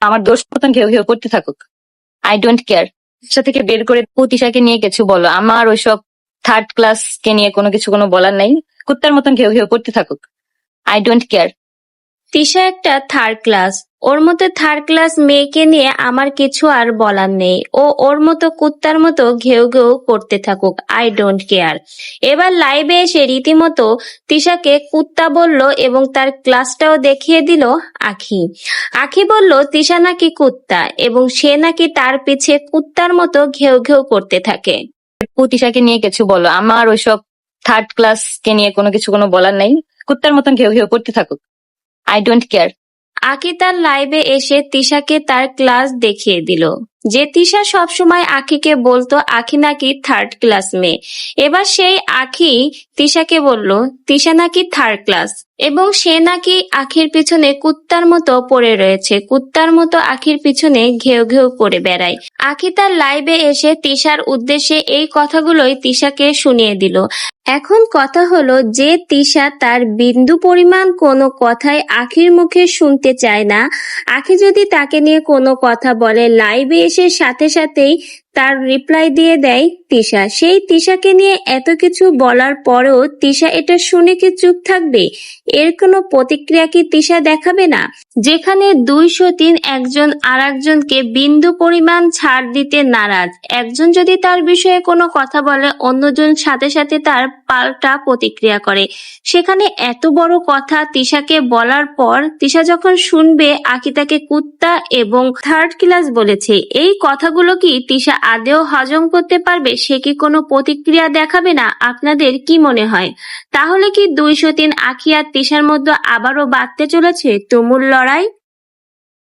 আমার দোষ মতন ঘেউ ঘেউ করতে থাকুক। আই ডোন্ট কেয়ার বাসা থেকে বের করে প্রতিশাকে নিয়ে কিছু বলো। আমার ওইসব থার্ড ক্লাস কে নিয়ে কোনো কিছু কোনো বলার নাই। কুত্তার মতন ঘেউ ঘেউ করতে থাকুক। আই ডোন্ট কেয়ার তিশা একটা থার্ড ক্লাস ওর মতো থার্ড ক্লাস মেয়েকে নিয়ে আমার কিছু আর বলার নেই। ও ওর মতো কুত্তার মতো ঘেউ ঘেউ করতে থাকুক আই ডোন্ট কেয়ার এবার লাইভে এসে রীতিমতো তিশাকে কুত্তা বলল এবং তার ক্লাসটাও দেখিয়ে দিল আখি। আখি বলল তিশা নাকি কুত্তা? এবং সে নাকি তার পিছে কুত্তার মতো ঘেউ ঘেউ করতে থাকে। প্রতিশাকে নিয়ে কিছু বলো। আমার ওইসব থার্ড ক্লাস কে নিয়ে কোনো কিছু কোনো বলার নাই। কুত্তার মতন ঘেউ ঘেউ করতে থাকুক। আই ডোন্ট কেয়ার আকি তার লাইভে এসে তিশাকে তার ক্লাস দেখিয়ে দিল। যে তিশা সবসময় আখিকে বলতো আখি নাকি থার্ড ক্লাস মেয়ে। এবার সেই আখি তিশাকে বলল, তিশা নাকি থার্ড ক্লাস এবং সে নাকি আখির পিছনে কুত্তার মতো পড়ে রয়েছে। কুত্তার মতো আখির পিছনে ঘেউ ঘেউ করে বেড়ায়। আখি তার লাইভে এসে তিশার উদ্দেশ্যে এই কথাগুলোই তিশাকে শুনিয়ে দিল। এখন কথা হলো যে তিশা তার বিন্দু পরিমাণ কোনো কথাই আখির মুখে শুনতে চায় না। আখি যদি তাকে নিয়ে কোনো কথা বলে লাইভে এসে সাথে সাথেই তার রিপ্লাই দিয়ে দেয় তিশা। সেই তিশাকে নিয়ে এত কিছু বলার পরেও তিশা এটা শুনে কি চুপ থাকবে? এর কোনো প্রতিক্রিয়া কি তিশা দেখাবে না? যেখানে দুইশো তিন একজন আর একজনকে বিন্দু পরিমাণ ছাড় দিতে নারাজ। একজন যদি তার বিষয়ে কোনো কথা বলে, অন্যজন সাথে সাথে তার পাল্টা প্রতিক্রিয়া করে। সেখানে এত বড় কথা তিশাকে বলার পর তিশা যখন শুনবে আকি তাকে কুত্তা এবং থার্ড ক্লাস বলেছে, এই কথাগুলো কি তিশা আদেও হজম করতে পারবে? সে কি কোনো প্রতিক্রিয়া দেখাবে না? আপনাদের কি মনে হয়? তাহলে কি দুইশো তিন আখি আর তিশার মধ্যে আবারও বাড়তে চলেছে তুমুল লড়াই?